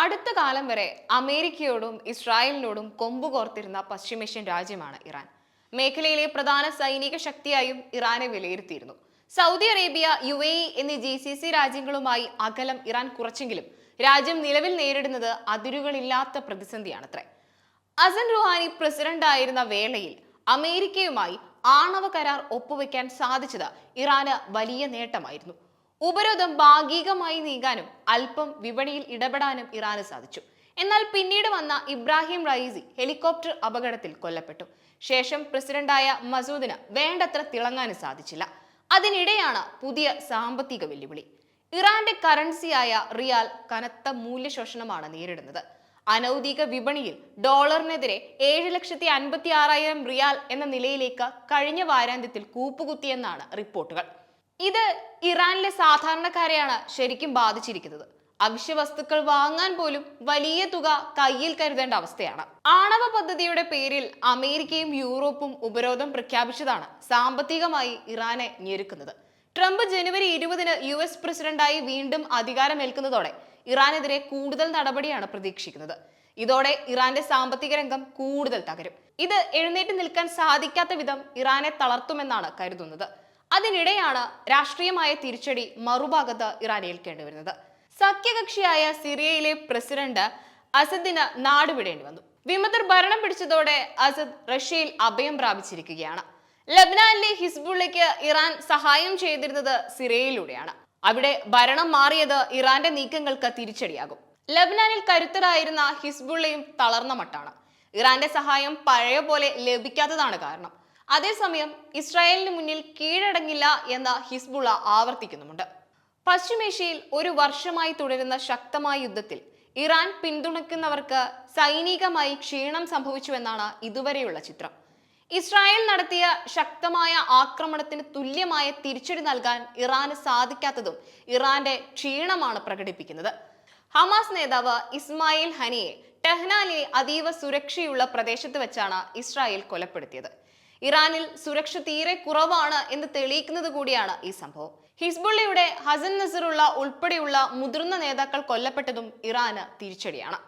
അടുത്ത കാലം വരെ അമേരിക്കയോടും ഇസ്രായേലിനോടും കൊമ്പു കോർത്തിരുന്ന പശ്ചിമേഷ്യൻ രാജ്യമാണ് ഇറാൻ. മേഖലയിലെ പ്രധാന സൈനിക ശക്തിയായും ഇറാനെ വിലയിരുത്തിയിരുന്നു. സൗദി അറേബ്യ യു എ എന്നീ ജി സി സി രാജ്യങ്ങളുമായി അകലം ഇറാൻ കുറച്ചെങ്കിലും രാജ്യം നിലവിൽ നേരിടുന്നത് അതിരുകളില്ലാത്ത പ്രതിസന്ധിയാണത്രേ. അസൻ റുഹാനി പ്രസിഡന്റ് ആയിരുന്ന വേളയിൽ അമേരിക്കയുമായി ആണവ കരാർ ഒപ്പുവെക്കാൻ സാധിച്ചത് ഇറാന് വലിയ നേട്ടമായിരുന്നു. ഉപരോധം ഭാഗികമായി നീങ്ങാനും അല്പം വിപണിയിൽ ഇടപെടാനും ഇറാന് സാധിച്ചു. എന്നാൽ പിന്നീട് വന്ന ഇബ്രാഹിം റയീസി ഹെലികോപ്റ്റർ അപകടത്തിൽ കൊല്ലപ്പെട്ടു. ശേഷം പ്രസിഡന്റായ മസൂദിന് വേണ്ടത്ര തിളങ്ങാനും സാധിച്ചില്ല. അതിനിടെയാണ് പുതിയ സാമ്പത്തിക വെല്ലുവിളി. ഇറാന്റെ കറൻസിയായ റിയാൽ കനത്ത മൂല്യശോഷണമാണ് നേരിടുന്നത്. അനൗദ്യോഗിക വിപണിയിൽ ഡോളറിനെതിരെ ഏഴ് ലക്ഷത്തി അൻപത്തി ആറായിരം റിയാൽ എന്ന നിലയിലേക്ക് കഴിഞ്ഞ വാരാന്ത്യത്തിൽ കൂപ്പുകുത്തിയെന്നാണ് റിപ്പോർട്ടുകൾ. ഇത് ഇറാനിലെ സാധാരണക്കാരെയാണ് ശരിക്കും ബാധിച്ചിരിക്കുന്നത്. അവശ്യ വസ്തുക്കൾ വാങ്ങാൻ പോലും വലിയ തുക കയ്യിൽ കരുതേണ്ട അവസ്ഥയാണ്. ആണവ പദ്ധതിയുടെ പേരിൽ അമേരിക്കയും യൂറോപ്പും ഉപരോധം പ്രഖ്യാപിച്ചതാണ് സാമ്പത്തികമായി ഇറാനെ ഞെരുക്കുന്നത്. ട്രംപ് ജനുവരി ഇരുപതിന് യു എസ് പ്രസിഡന്റായി വീണ്ടും അധികാരമേൽക്കുന്നതോടെ ഇറാനെതിരെ കൂടുതൽ നടപടിയാണ് പ്രതീക്ഷിക്കുന്നത്. ഇതോടെ ഇറാന്റെ സാമ്പത്തിക രംഗം കൂടുതൽ തകരും. ഇത് എഴുന്നേറ്റ് നിൽക്കാൻ സാധിക്കാത്ത വിധം ഇറാനെ തളർത്തുമെന്നാണ് കരുതുന്നത്. അതിനിടെയാണ് രാഷ്ട്രീയമായ തിരിച്ചടി മറുഭാഗത്ത് ഇറാൻ ഏൽക്കേണ്ടി വരുന്നത്. സഖ്യകക്ഷിയായ സിറിയയിലെ പ്രസിഡന്റ് അസദിന് നാടുവിടേണ്ടി വന്നു. വിമതർ ഭരണം പിടിച്ചതോടെ അസദ് റഷ്യയിൽ അഭയം പ്രാപിച്ചിരിക്കുകയാണ്. ലബ്നാനിലെ ഹിസ്ബുള്ളയ്ക്ക് ഇറാൻ സഹായം ചെയ്തിരുന്നത് സിറിയയിലൂടെയാണ്. അവിടെ ഭരണം മാറിയത് ഇറാന്റെ നീക്കങ്ങൾക്ക് തിരിച്ചടിയാകും. ലബ്നാനിൽ കരുത്തരായിരുന്ന ഹിസ്ബുള്ളയും തളർന്ന മട്ടാണ്. ഇറാന്റെ സഹായം പഴയ പോലെ ലഭിക്കാത്തതാണ് കാരണം. അതേസമയം ഇസ്രായേലിന് മുന്നിൽ കീഴടങ്ങില്ല എന്ന് ഹിസ്ബുള ആവർത്തിക്കുന്നുമുണ്ട്. പശ്ചിമേഷ്യയിൽ ഒരു വർഷമായി തുടരുന്ന ശക്തമായ യുദ്ധത്തിൽ ഇറാൻ പിന്തുണയ്ക്കുന്നവർക്ക് സൈനികമായി ക്ഷീണം സംഭവിച്ചുവെന്നാണ് ഇതുവരെയുള്ള ചിത്രം. ഇസ്രായേൽ നടത്തിയ ശക്തമായ ആക്രമണത്തിന് തുല്യമായ തിരിച്ചടി നൽകാൻ ഇറാന് സാധിക്കാത്തതും ഇറാന്റെ ക്ഷീണമാണ് പ്രകടിപ്പിക്കുന്നത്. ഹമാസ് നേതാവ് ഇസ്മായിൽ ഹനിയെ ടെഹ്നാനിലെ അതീവ സുരക്ഷയുള്ള പ്രദേശത്ത് വെച്ചാണ് ഇസ്രായേൽ കൊലപ്പെടുത്തിയത്. ഇറാനിൽ സുരക്ഷ തീരെ കുറവാണ് എന്ന് തെളിയിക്കുന്നത് കൂടിയാണ് ഈ സംഭവം. ഹിസ്ബുള്ളിയുടെ ഹസൻ നസറുള്ള ഉൾപ്പെടെയുള്ള മുതിർന്ന നേതാക്കൾ കൊല്ലപ്പെട്ടതും ഇറാന് തിരിച്ചടിയാണ്.